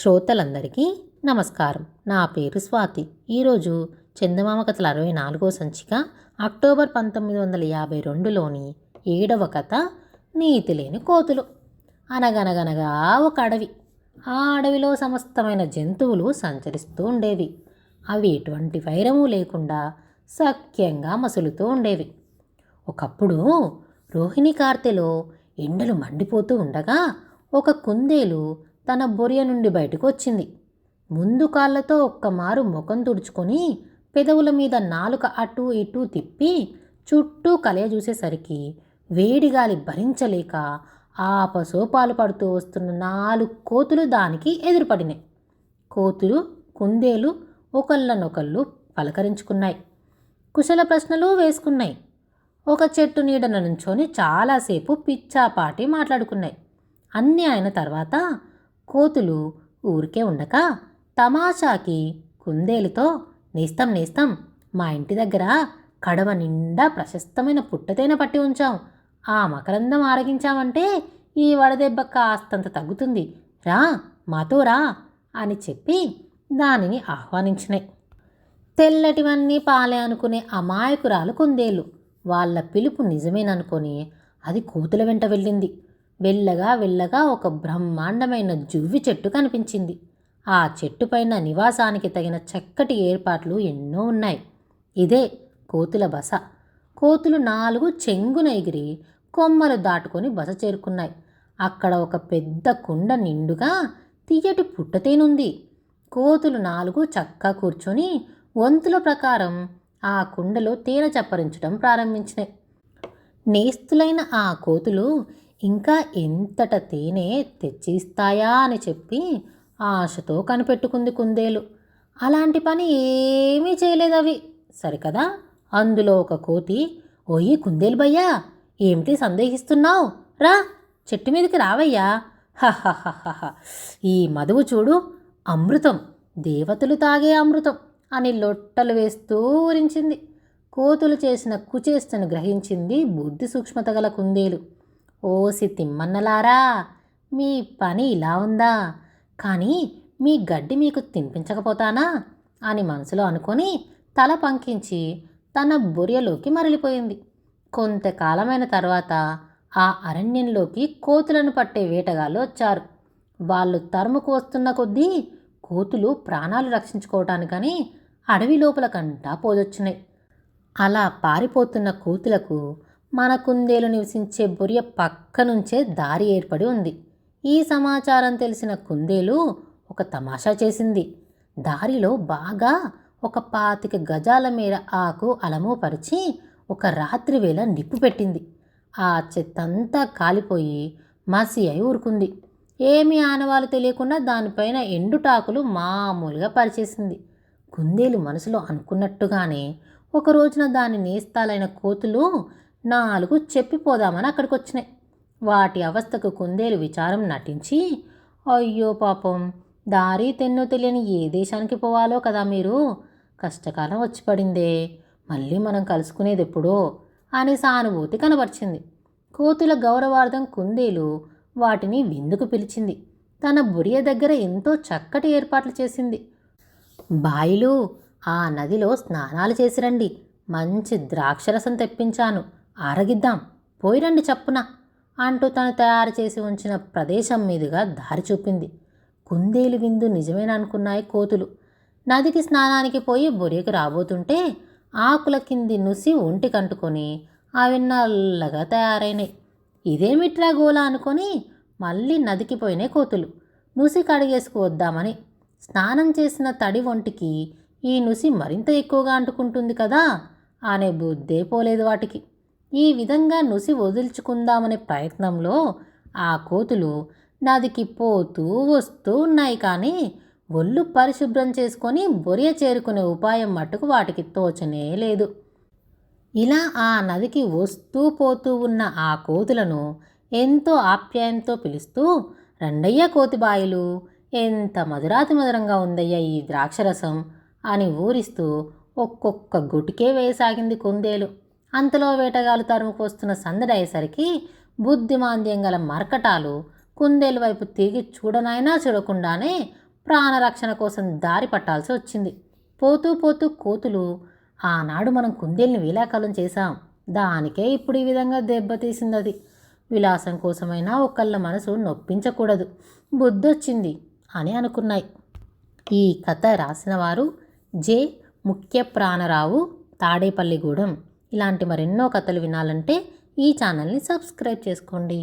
శ్రోతలందరికీ నమస్కారం. నా పేరు స్వాతి. ఈరోజు చందమామ కథల అరవై నాలుగో సంచిక అక్టోబర్ పంతొమ్మిది వందల యాభై రెండులోని ఏడవ కథ నీతి లేని కోతులు. అనగనగనగా ఒక అడవి. ఆ అడవిలో సమస్తమైన జంతువులు సంచరిస్తూ ఉండేవి. అవి ఎటువంటి వైరము లేకుండా సఖ్యంగా మసులుతూ ఉండేవి. ఒకప్పుడు రోహిణి కార్తెలో ఎండలు మండిపోతూ ఉండగా ఒక కుందేలు తన బొరియ నుండి బయటకు వచ్చింది ముందు కాళ్ళతో ఒక్కమారు ముఖం తుడుచుకొని పెదవుల మీద నాలుక అటు ఇటు తిప్పి చుట్టూ కలయ చూసేసరికి వేడిగాలి భరించలేక ఆపసోపాలు పడుతూ వస్తున్న నాలుగు కోతులు దానికి ఎదురుపడినాయి. కోతులు కుందేలు ఒకళ్ళనొకళ్ళు పలకరించుకున్నాయి. కుశల ప్రశ్నలు వేసుకున్నాయి. ఒక చెట్టు నీడన నుంచొని చాలాసేపు పిచ్చాపాటి మాట్లాడుకున్నాయి. అన్నీ అయిన తర్వాత కోతులు ఊరికే ఉండక తమాషాకి కుందేలుతో నేస్తం నేస్తం మా ఇంటి దగ్గర కడవ నిండా ప్రశస్తమైన పుట్టతేన పట్టి ఉంచాం. ఆ మకరందం ఆరగించామంటే ఈ వడదెబ్బ కాస్తంత తగ్గుతుంది. రా మాతో రా అని చెప్పి దానిని ఆహ్వానించినాయి తెల్లటివన్నీ పాలే అనుకునే అమాయకురాలు కుందేలు. వాళ్ళ పిలుపు నిజమేననుకొని అది కోతుల వెంట వెళ్ళింది. వెళ్ళగా వెళ్ళగా ఒక బ్రహ్మాండమైన జువ్వి చెట్టు కనిపించింది. ఆ చెట్టుపైన నివాసానికి తగిన చక్కటి ఏర్పాట్లు ఎన్నో ఉన్నాయి. ఇదే కోతుల బస. కోతులు నాలుగు చెంగున ఎగిరి కొమ్మలు దాటుకొని బస చేరుకున్నాయి. అక్కడ ఒక పెద్ద కుండ నిండుగా తీయటి పుట్టతేనుంది కోతులు నాలుగు చక్కా కూర్చొని వంతుల ప్రకారం ఆ కుండలో తేనె చప్పరించడం ప్రారంభించినాయి. నేస్తులైన ఆ కోతులు ఇంకా ఎంతట తేనె తెచ్చిస్తాయా అని చెప్పి ఆశతో కనిపెట్టుకుంది కుందేలు. అలాంటి పని ఏమీ చేయలేదు అవి సరికదా? అందులో ఒక కోతి ఓయి కుందేలు భయ్యా ఏమిటి సందేహిస్తున్నావు? రా చెట్టు మీదకి రావయ్యా. హహహహహ. ఈ మధువు చూడు అమృతం దేవతలు తాగే అమృతం అని లొట్టలు వేస్తూ ఊరించింది. కోతులు చేసిన కుచేష్టను గ్రహించింది బుద్ధి సూక్ష్మత గల కుందేలు. ఓసి తిమ్మన్నలారా మీ పని ఇలా ఉందా? కానీ మీ గడ్డి మీకు తినిపించకపోతానా? అని మనసులో అనుకొని తల పంకించి తన బొరియలోకి మరలిపోయింది. కొంతకాలమైన తర్వాత ఆ అరణ్యంలోకి కోతులను పట్టే వేటగాళ్ళు వచ్చారు. వాళ్ళు తరుముకు వస్తున్న కొద్దీ కోతులు ప్రాణాలు రక్షించుకోవటానికని అడవి లోపల కంటా పోదొచ్చినాయి అలా పారిపోతున్న కోతులకు మన కుందేలు నివసించే బొరియ పక్క నుంచే దారి ఏర్పడి ఉంది. ఈ సమాచారం తెలిసిన కుందేలు ఒక తమాషా చేసింది. దారిలో బాగా ఒక పాతిక గజాల మేర ఆకు అలము పరిచి ఒక రాత్రి వేళ నిప్పు పెట్టింది. ఆ చెత్తంతా కాలిపోయి మసి అయి ఊరుకుంది. ఏమి ఆనవాలు తెలియకుండా దానిపైన ఎండుటాకులు మామూలుగా పరిచేసింది. కుందేలు మనసులో అనుకున్నట్టుగానే ఒక రోజున దాని నేస్తాలైన కోతులు నాలుగు చెప్పిపోదామని అక్కడికి వచ్చినాయి వాటి అవస్థకు కుందేలు విచారం నటించి అయ్యో పాపం దారి తెన్నో తెలియని ఏ దేశానికి పోవాలో కదా మీరు? కష్టకాలం వచ్చి పడిందే మళ్ళీ మనం కలుసుకునేది ఎప్పుడో అని సానుభూతి కనబరిచింది. కోతుల గౌరవార్థం కుందేలు వాటిని విందుకు పిలిచింది. తన బురియ దగ్గర ఎంతో చక్కటి ఏర్పాట్లు చేసింది. బాయిలు ఆ నదిలో స్నానాలు చేసిరండి మంచి ద్రాక్షరసం తెప్పించాను. ఆరగిద్దాం. పోయిరండి చప్పున అంటూ తను తయారు చేసి ఉంచిన ప్రదేశం మీదుగా దారి చూపింది. కుందేలు విందు నిజమేననుకున్నాయి కోతులు. నదికి స్నానానికి పోయి బొరియకు రాబోతుంటే ఆకుల కింది నుసి ఒంటి కంటుకొని అవి నల్లగా తయారైనాయి. ఇదేమిట్రా గోలా అనుకొని మళ్ళీ నదికి పోయినాయి కోతులు. నుసి కడిగేసుకు వద్దామని. స్నానం చేసిన తడి ఒంటికి ఈ నుసి మరింత ఎక్కువగా అంటుకుంటుంది కదా అనే బుద్ధే పోలేదు వాటికి. ఈ విధంగా నుసి వదిల్చుకుందామనే ప్రయత్నంలో ఆ కోతులు నదికి పోతూ వస్తూ ఉన్నాయి కానీ ఒళ్ళు పరిశుభ్రం చేసుకొని బొరియ చేరుకునే ఉపాయం మట్టుకు వాటికి తోచనే లేదు. ఇలా ఆ నదికి వస్తూ పోతూ ఉన్న ఆ కోతులను ఎంతో ఆప్యాయంతో పిలుస్తూ రండయ్య కోతిబాయిలు ఎంత మధురాతి మధురంగా ఉందయ్యా ఈ ద్రాక్షరసం అని ఊరిస్తూ ఒక్కొక్క గుటికే వేయసాగింది కుందేలు. అంతలో వేటగాలు తరుముకు వస్తున్న సందడి అయ్యేసరికి బుద్ధిమాంద్యం గల మర్కటాలు కుందేలు వైపు తిరిగి చూడనైనా చూడకుండానే ప్రాణరక్షణ కోసం దారి పట్టాల్సి వచ్చింది. పోతూ పోతూ కోతులు ఆనాడు మనం కుందేల్ని వీలాకాలం చేశాం. దానికే ఇప్పుడు ఈ విధంగా దెబ్బతీసింది అది విలాసం కోసమైనా ఒకళ్ళ మనసు నొప్పించకూడదు. బుద్ధొచ్చింది అని అనుకున్నాయి. ఈ కథ రాసిన వారు జె ముఖ్య ప్రాణరావు తాడేపల్లిగూడెం. ఇలాంటి మరెన్నో కథలు వినాలంటే ఈ ఛానల్ని సబ్స్క్రైబ్ చేసుకోండి.